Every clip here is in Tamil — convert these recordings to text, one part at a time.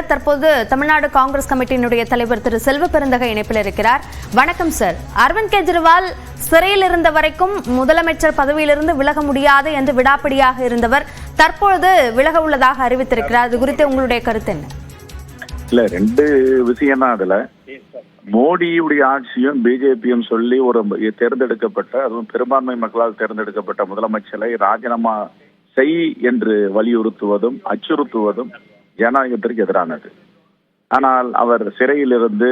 தற்போது தமிழ்நாடு காங்கிரஸ் கமிட்டியினுடைய தலைவர் திரு செல்வ பெருந்தகை இணைப்பில் இருக்கிறார். வணக்கம் சார். அரவிந்த் கெஜ்ரிவால் சிறையில் இருந்த வரைக்கும் முதலமைச்சர் பதவியிலிருந்து விலக முடியாது என்று விடாப்பிடியாக இருந்தவர் தற்பொழுது விலக உள்ளதாக அறிவித்திருக்கிறார். அது குறித்து உங்களுடைய கருத்து என்ன? இல்ல ரெண்டு விஷயம் தான் அதுல. மோடியுடைய ஆட்சியும் பிஜேபியும் சொல்லி ஒரு தேர்ந்தெடுக்கப்பட்ட அதுவும் பெரும்பான்மை மக்களால் தேர்ந்தெடுக்கப்பட்ட முதலமைச்சரை ராஜினாமா செய் என்று வலியுறுத்துவதும் அச்சுறுத்துவதும் ஜனநாயகத்திற்கு எதிரானது. ஆனால் அவர் சிறையிலிருந்து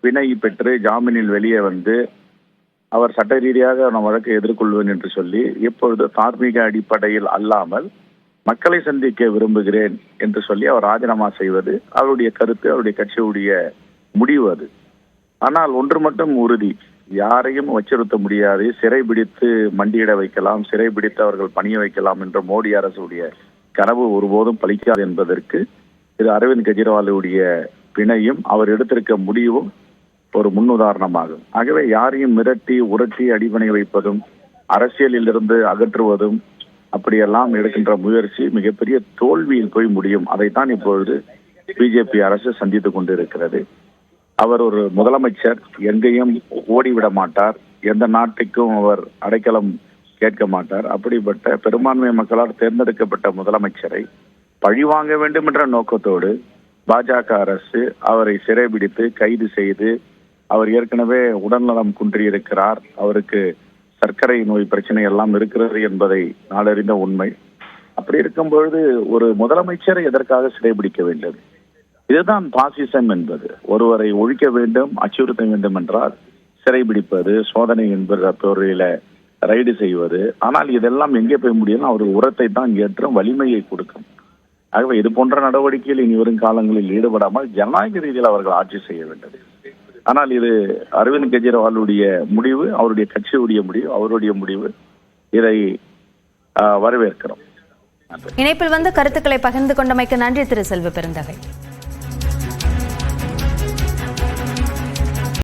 பிணை பெற்று ஜாமீனில் வெளியே வந்து அவர் சட்ட ரீதியாக நான் வழக்கை எதிர்கொள்வேன் என்று சொல்லி இப்பொழுது தார்மீக அடிப்படையில் அல்லாமல் மக்களை சந்திக்க விரும்புகிறேன் என்று சொல்லி அவர் ராஜினாமா செய்வது அவருடைய கருத்து அவருடைய கட்சியுடைய முடிவு அது. ஆனால் ஒன்று மட்டும் உறுதி. யாரையும் வச்சிருத்த முடியாது. சிறை பிடித்து மண்டியிட வைக்கலாம் சிறை பிடித்து அவர்கள் பணிய வைக்கலாம் என்ற மோடி அரசுடைய கனவு ஒருபோதும் பலிக்காது என்பதற்கு இது அரவிந்த் கெஜ்ரிவாலுடைய பிணையும் அவர் எடுத்திருக்க முடிவும் ஒரு முன்னுதாரணமாகும். ஆகவே யாரையும் மிரட்டி உரட்டி அடிபணை வைப்பதும் அரசியலில் இருந்து அகற்றுவதும் அப்படியெல்லாம் எடுக்கின்ற முயற்சி மிகப்பெரிய தோல்வியில் போய் முடியும். அதைத்தான் இப்பொழுது பிஜேபி அரசு சந்தித்துக் கொண்டிருக்கிறது. அவர் ஒரு முதலமைச்சர் எங்கேயும் ஓடிவிட மாட்டார். எந்த நாட்டுக்கும் அவர் அடைக்கலம் கேட்க மாட்டார். அப்படிப்பட்ட பெரும்பான்மை மக்களால் தேர்ந்தெடுக்கப்பட்ட முதலமைச்சரை பழிவாங்க வேண்டும் என்ற நோக்கத்தோடு பாஜக அரசு அவரை சிறைபிடித்து கைது செய்து அவர் ஏற்கனவே உடல்நலம் குன்றியிருக்கிறார். அவருக்கு சர்க்கரை நோய் பிரச்சனை எல்லாம் இருக்கிறது என்பதை நாளறிந்த உண்மை. அப்படி இருக்கும் பொழுது ஒரு முதலமைச்சரை எதற்காக சிறைபிடிக்க வேண்டும்? இதுதான் பாசிசம் என்பது. ஒருவரை ஒழிக்க வேண்டும் அச்சுறுத்த வேண்டும் என்றால் சிறைபிடிப்பது சோதனை என்பது பொருளில ரைடு செய்வது. ஆனால் இதெல்லாம் எங்கே போய் முடியும் அவர் உரத்தை தான் ஏற்றும் வலிமையை கொடுக்கும். ஆகவே இது போன்ற நடவடிக்கையில் இனி வரும் காலங்களில் ஈடுபடாமல் ஜனநாயக ரீதியில் அவர்கள் ஆட்சி செய்ய வேண்டும். ஆனால் இது அரவிந்த் கெஜ்ரிவாலுடைய முடிவு அவருடைய கட்சியுடைய முடிவு அவருடைய முடிவு. இதை ஆஹ், வரவேற்கிறோம். இணைப்பில் வந்து கருத்துக்களை பகிர்ந்து கொண்டமைக்கு நன்றி திரு செல்வ பெருந்தகை.